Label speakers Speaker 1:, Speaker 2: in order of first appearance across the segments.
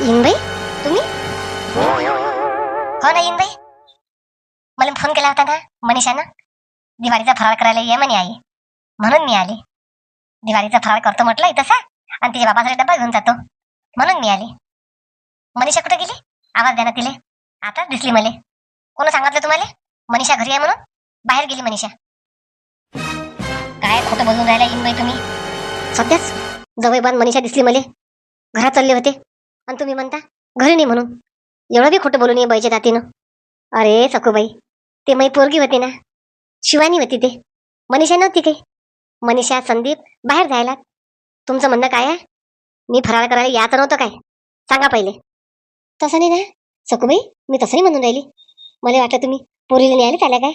Speaker 1: इनबाई तुम्ही? हो ना इनबाई मला फोन केला होता ना मनीषानं. दिवाळीचा फराळ करायला ये म्हणे आई. म्हणून मी आली. दिवाळीचा फराळ करतो म्हटलं तसा आणि तिच्या बाबासाठी डब्बा घेऊन जातो. म्हणून मी आली. मनीषा कुठे गेली? आवाज द्या ना तिले. आता दिसली मले. कोण सांगितलं तुम्हाला? मनीषा घरी आहे म्हणून? बाहेर गेली मनीषा. काय खोटं बोलून राहिला इनबाई तुम्ही? सध्याच जवळ बांध मनीषा दिसली मले. घरात चालले होते. आणि तुम्ही म्हणता घरी नाही म्हणून. एवढं बी खोटं बोलून ये बाईच्या दातीनं. अरे सखूबाई ते माई पोरगी होती ना. शिवानी होती ते. मनीषा नव्हती काही मनीषा संदीप बाहेर जायला. तुमचं म्हणणं काय आहे? मी फराळ करायला याचं नव्हतं काय? सांगा पहिले. तसं नाही ना. सखूबाई मी तसं नाही म्हणून राहिली. मला वाटलं तुम्ही पोरीला न्यायला चाल्या काय?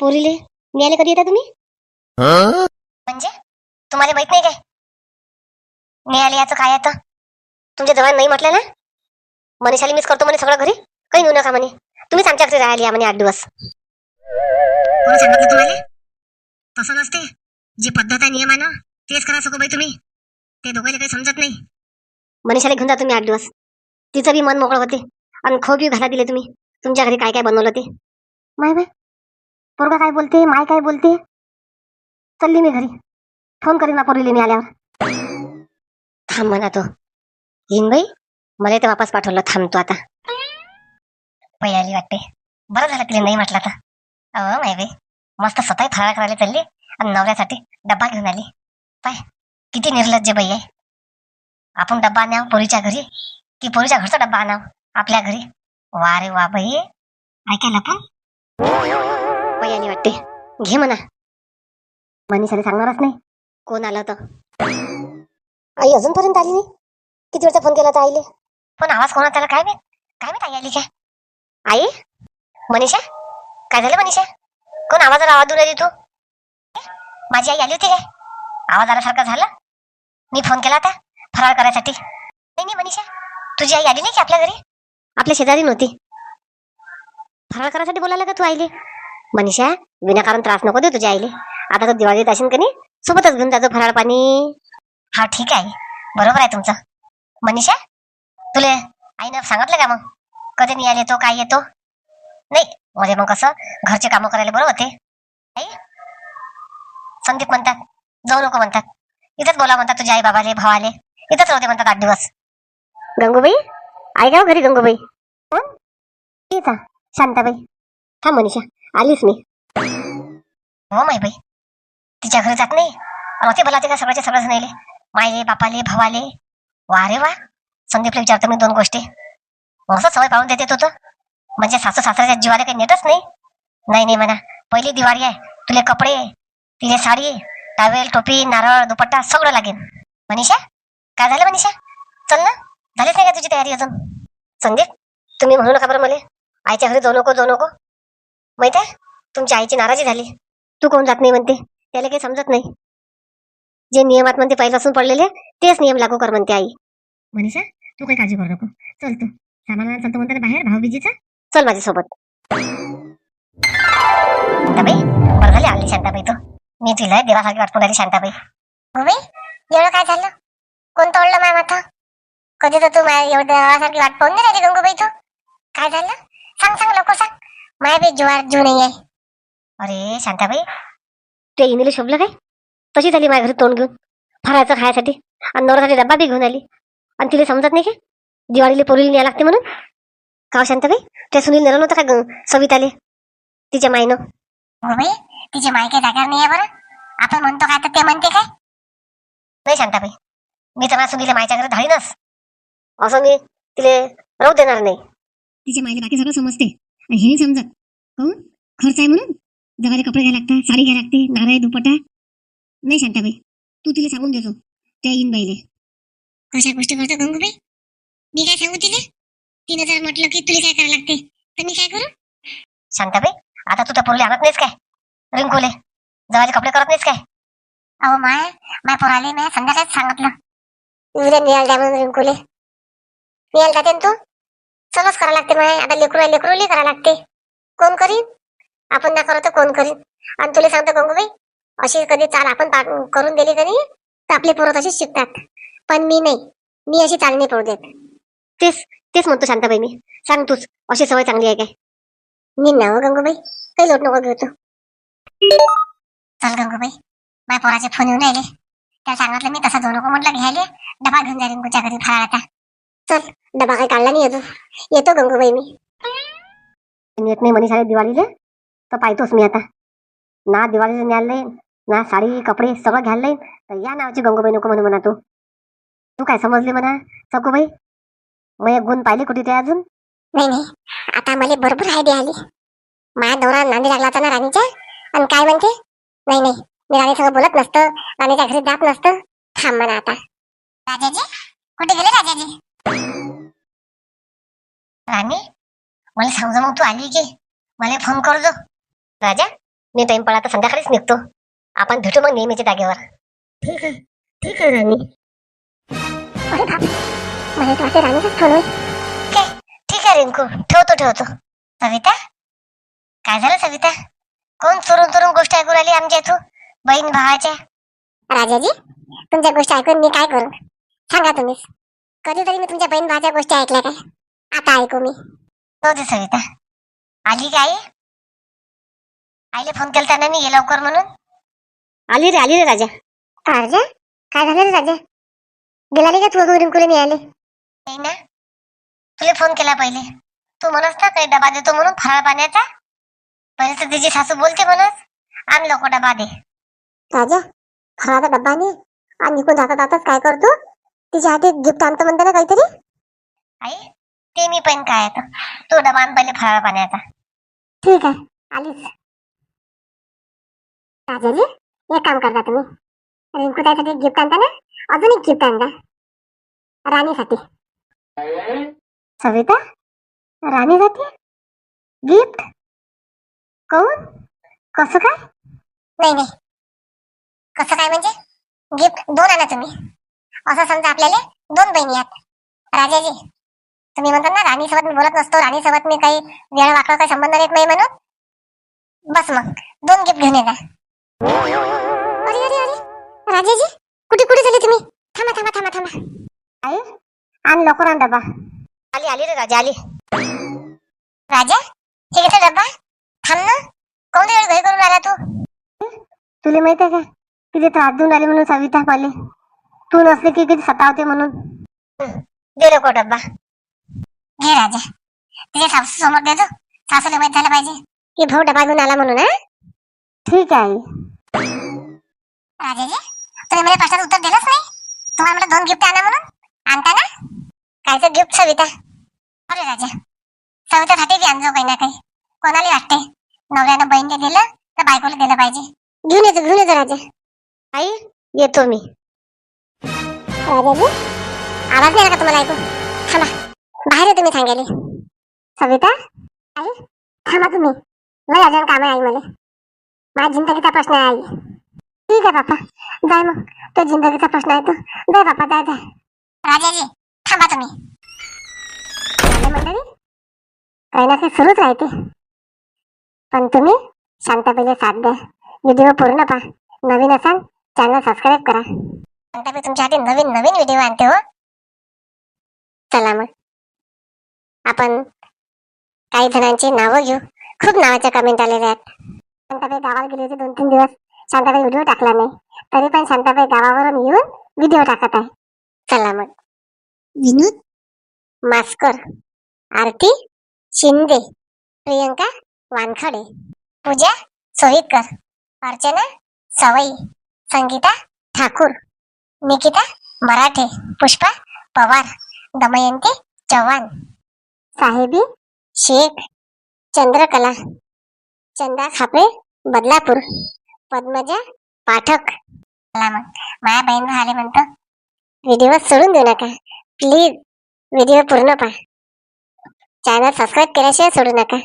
Speaker 1: पोरीले न्यायला कधी येता तुम्ही? म्हणजे? तुम्हाला माहीत नाही काय? न्यायला याचं काय येतं तुमच्या जवळ नाही म्हटलं ना? मनीषाली मिस करतो म्हणे सगळं घरी? काही नेऊ नका म्हणे. तुम्हीच आमच्या घरी राहायला या म्हणे आठ दिवस. कोण सांगितलं तुम्हाला? तसं नसते. जी पद्धत आहे नियमानं तेच करा सको बाई तुम्ही. ते दोघांना काही समजत नाही. मनीषाला घेऊन जा तुम्ही आठ दिवस. तिचं बी मन मोकळं होते. आणि खो बी घाला दिले तुम्ही. तुमच्या घरी काय काय बनवलं ते. माय बाय पोरगा काय बोलते? माय काय बोलते? चालली मी घरी. फोन करीन ना पोरीले मी आल्यावर. थांब म्हणा तो. येईन मला ते वापस पाठवलं थांबतो आता. पै आली वाटते. बरं झालं तिला नाही म्हटलं तर अहो माय मस्त स्वतः फराळ करायला चालली आणि नवऱ्यासाठी डब्बा घेऊन आली. पाय किती निर्लज्ज बाई आहे. आपण डब्बा आणाव पोरीच्या घरी? की पोरीच्या घरचा डब्बा आणाव आपल्या घरी? वा रे वा बाई. ऐकायला पण? पै आली वाटते. घे म्हणा. मनीषाने सांगणारच नाही. कोण आलं तर आई अजूनपर्यंत आली नाही? किती वेळचा फोन केला तर आईले. पण आवाज कोणा त्याला काय माहीत? काय माहीत आई आली काय आई? मनीषा? काय झालं मनीषा? कोण आवाजाला आवाज देऊन राहिली तू? माझी आई आली होती काय? आवाज आल्यासारखा झाला? मी फोन केला होता फराळ करायसाठी. नाही नाही मनीषा. तुझी आई आली नाही की आपल्या घरी? आपल्या शेजारी नव्हती. फराळ करायसाठी बोलायला का तू आईले. मनीषा विनाकारण त्रास नको दे तुझ्या आईले. आता तर दिवाळीत असेल का नाही? सोबतच घेऊन जातो फराळ पाणी. हा ठीक आहे बरोबर आहे तुमचं. मनीषा तुले आईनं सांगितलं का मग? कधी निघाल येतो काय येतो? नाही म्हणजे मग कसं? घरचे कामं करायला बरं होते. आई संदीप म्हणतात जाऊ नको म्हणतात. इथंच बोला म्हणतात तुझ्या आई बाबाले भावाले. इथंच राहते म्हणतात आठ दिवस. गंगूबाई आई गाव घरी गंगूबाई. कोण येता शांताबाई. हा मनीषा आलीच मी. हो माई बाई तिच्या घरी जात नाही. आणि ते बोलाते का सगळ्याचे सगळं जणायले मायले बापाले भावाले? वा. रे वा संदीपला विचारतो मी दोन गोष्टी. असं सवय पाहून देते तू तो. म्हणजे सासू सासऱ्याच्या जीवाला काही नेटच नाही. नाही नाही म्हणा. पहिली दिवाळी आहे. तुले कपडे तिले साडी टावेल टोपी नारळ दुपट्टा सगळं लागेल. मनीषा काय झालं मनीषा? चल ना. झालीच नाही का तुझी तयारी अजून? संदीप तुम्ही म्हणू नका बरं मला. आईच्या घरी जाऊ नको जाऊ नको. माहीत आहे? तुमच्या आईची नाराजी झाली. तू कोण जात नाही म्हणते? त्याला काही समजत नाही. जे नियमात म्हणते पहिल्यापासून पडलेले तेच नियम लागू कर म्हणते आई. मनीषा तू काही काळजी करू नको. चल तू. सामानाला चालतो म्हणते ना बाहेर भाऊबीजीचा चल माझ्यासोबत. शांताबाई बरं झाली आली शांताबाई तू. मी तिला देवासारखी वाटपून आली शांताबाई. बाई एवढं काय झालं? कोण तोडलं माय माथा? कधी तर तू माझ्या एवढं देवासारखी वाट पाहून नाही राहिली गंगूबाई तू. काय झालं? सांग सांग लवकर सांग. माय बी जीवार जीव नाही आहे. अरे शांताबाई ते इनीला शोभलं काय? तशी झाली माझ्या घरी तोंड घेऊन फरायचं खायसाठी. आणि नवऱ्यासाठी डब्बा बी घेऊन आली. आणि तिला समजत नाही काय दिवाळीला पोरीला न्याय लागते म्हणून? का हो शांताबाई त्या सुनील नेलं नव्हतं का ग- सविताले? तिच्या मायनं. बाई तिची माय काय जागा नाही आहे बरं? आपण म्हणतो काय तर ते म्हणते काय? नाही शांताबाई मी तर माझ्या सुनीला मायच्या घरी धाडी नस असं मी तिले राहू देणार नाही. तिच्या मायला बाकी सगळं समजते. आणि हे समजत खर्च आहे म्हणून? जगाले कपडे घ्यायला लागतात साडी घ्यायला लागते नारळ दुपटा नाही शांताबाई. तू तिला सांगून देतो त्या येईन बाईले कशा गोष्टी करतो गंगूबाई? मी काय सांगू तिला? तिने जर म्हटलं की तुला काय करायला लागते तर मी काय करू? शांताबाई आता तू त्या पोरले आणत नाहीस काय? रिंकूले जवाचे कपडे करत नाहीस काय? अहो माय माय पोराले मी संध्याकाळीच सांगितलं. उद्या नियाल द्या म्हणून रिंकूले. नियाल जाते ना तू? सगळंच करावं लागते माय आता लेकरू आहे लेकरूले करावं लागते. कोण करीन? आपण ना करतो कोण करीन? आणि तुला सांगतो गंगूबाई अशी कधी चाल आपण करून दिली कधी तर आपले पोरं तशीच शिकतात. पण मी नाही. मी अशी चाल नाही पडू देत.
Speaker 2: तेच तेच म्हणतो शांताबाई मी. सांग तूच अशी सवय चांगली आहे काय? मी नाव हो गंगूबाई. काही लोट नको घेतो चल गंगूबाई. माझ्या पोराचे फोन येऊन राहिले. त्याला सांगितलं मी तसा जाऊ नको म्हटलं घ्यायला. डबा घेऊन जाईल रिंकूच्या घरी फराळाचा चल डबा काही काढला नाही अजून. येतो गंगूबाई मी. येत नाही मनीषा दिवाळीला. तर पाहतोच मी आता. ना दिवाळीला न्यायला नाही ना साडी कपडे सगळं घ्यायला नाही तर या नावाची गंगूबाई नको म्हणू म्हणा तू. तू काय समजली म्हणा सगूबाई मग एक गुण पाहिले कुठे ते अजून? नाही नाही. आता मला बरोबर आयडिया आली. माझ्या नवरा नांदी लागला होता ना राणीच्या? आणि काय म्हणते? नाही नाही. मी राणी सगळं बोलत नसतं. राणीच्या घरी जात नसतं. थांब म्हणा आता. राजाजी? कुठे गेले राजाजी? राणी मला समजा मग तू आली की. मला फोन कर जो. राजा मी टाइम पडला तर संध्याकाळीच निघतो. आपण भेटू मग नेहमीच्या जागेवर. ठीक आहे. ठीक आहे राणी. अरे बाप मला तर वाटते राणीचाच फोन होईल. ठीक आहे ठीक आहे रिंकू. ठेवतो ठेवतो. सविता? काय झालं सविता? कोण चोरून चोरून गोष्ट ऐकून आली आमच्या इथं बहीण भावाच्या राजाजी तुमच्या गोष्टी ऐकून मी काय करू? सांगा तुम्हीच. कधीतरी मी तुमच्या बहीण भावाच्या गोष्टी ऐकल्या काय? आता ऐकू मी. हो दे सविता. आली काय आईले फोन केला त्यांना मी ये लवकर म्हणून? आली रे आली रे राजा. राजा? काय झालं रे राजा? गेला नाही का तू रिंकूला नाही आले नाही ना. तुला फोन केला पहिले. तू म्हणत ना काही डबा देतो म्हणून फराळ पाण्याचा. पहिले तर तिची सासू बोलते म्हणत आण लोक डबा दे. राजा फराळाचा डब्बा नाही. आणि निघून जाता जाताच काय करतो तिच्या हाती गिफ्ट आणतो म्हणते ना काहीतरी? आई ते मी पण काय आता तो डबा आण पहिले फराळ पाण्याचा. ठीक आहे आलीच. राजाजी? एक काम करता तुम्ही. रिंकू त्यासाठी गिफ्ट आणता ना? अजून एक गिफ्ट आणता. राणीसाठी. सविता? राणीसाठी? गिफ्ट कोण? कसं काय? नाही नाही. कसं काय म्हणजे? गिफ्ट दोन आणा तुम्ही. असं समजा आपल्याला दोन बहिणी आहेत. राजाजी तुम्ही म्हणता ना राणी सोबत मी बोलत नसतो. राणी सोबत मी काही वेळ वाकड काही संबंध येत नाही म्हणून. बस मग. दोन गिफ्ट घेऊन येता अरे अरे अरे. राजाजी कुठे कुठे झाले तुम्ही? थांबा थांबा थांबा थांबा. आई आण लवकर आण डबा. आली आली रे राजा आली. राजा हे घेतला डब्बा थांब ना. कोण वेळ घरी करून आला तू? तुला माहीत आहे का? तिथे त्रास देऊन आली म्हणून सविता पाले तू नसले की किती सतावते म्हणून. दे नको डब्बा घे राजा. तिच्या सासू समोर देतो सासूला माहीत झालं पाहिजे. की भाऊ डबा घेऊन आला म्हणून ठीक आहे राजाजी तुम्ही मला प्रश्नाचं उत्तर दिलंच नाही? तुम्हाला मला दोन गिफ्ट आणा म्हणून. आणता ना? कायचं गिफ्ट सविता. अरे राजा सवितासाठी बी आणजो काही ना काही. कोणाला वाटते? नवऱ्यानं बहिणीला दिलं तर बायकोला दिलं पाहिजे. घेऊन येतो घेऊन येतो राजा. आई येतो मी. राजाजी आवाज नाही आला का तुम्हाला ऐकू थांबा. बाहेर येतो तुम्ही सांगायले सविता आई थांबा तुम्ही. लय अजून काम आहे आई मला माझ्या जिंदगीचा प्रश्न आहे आई. ठीक आहे बापा जाय मग. तो जिंदगीचा प्रश्न आहे तो. जाय बापा जाय जाय राजाजी थांबा तुम्ही. झाले मंडळी? काही ना काही सुरूच राहते. पण तुम्ही शांताबाईला साथ द्या. व्हिडिओ पूर्ण पहा. नवीन असाल चॅनल सबस्क्राईब करा. शांताबाई तुमच्यासाठी नवीन नवीन व्हिडिओ आणते हो. चला मग. आपण काही जणांची नावं घेऊ. खूप नावाच्या कमेंट आलेल्या आहेत. शांताबाई गावाला गेली होती दोन तीन दिवस. शांताबाई व्हिडिओ टाकला नाही. तरी पण शांताबाई गावावरून येऊन व्हिडिओ टाकत आहे. चला मग. विनोद? मास्कर आरती शिंदे प्रियंका वानखडे पूजा सोहितकर अर्चना सवई संगीता ठाकूर निकिता मराठे पुष्पा पवार दमयंती चव्हाण साहेबी शेख चंद्रकला चंदा खापे बदलापूर पद्मजा पाठक. माया मग. माझ्या बहीण आले म्हणतो. व्हिडिओ सोडून देऊ नका. प्लीज व्हिडिओ पूर्ण पहा. चॅनल सबस्क्राईब केल्याशिवाय सोडू नका.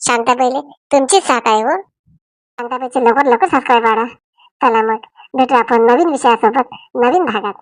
Speaker 2: शांताबाईले तुमची साथ आहे हो. शांताबाईचे लवकर लवकर सबस्क्राईब वाढा. चला मग. भेटू आपण नवीन विषयासोबत नवीन भागात.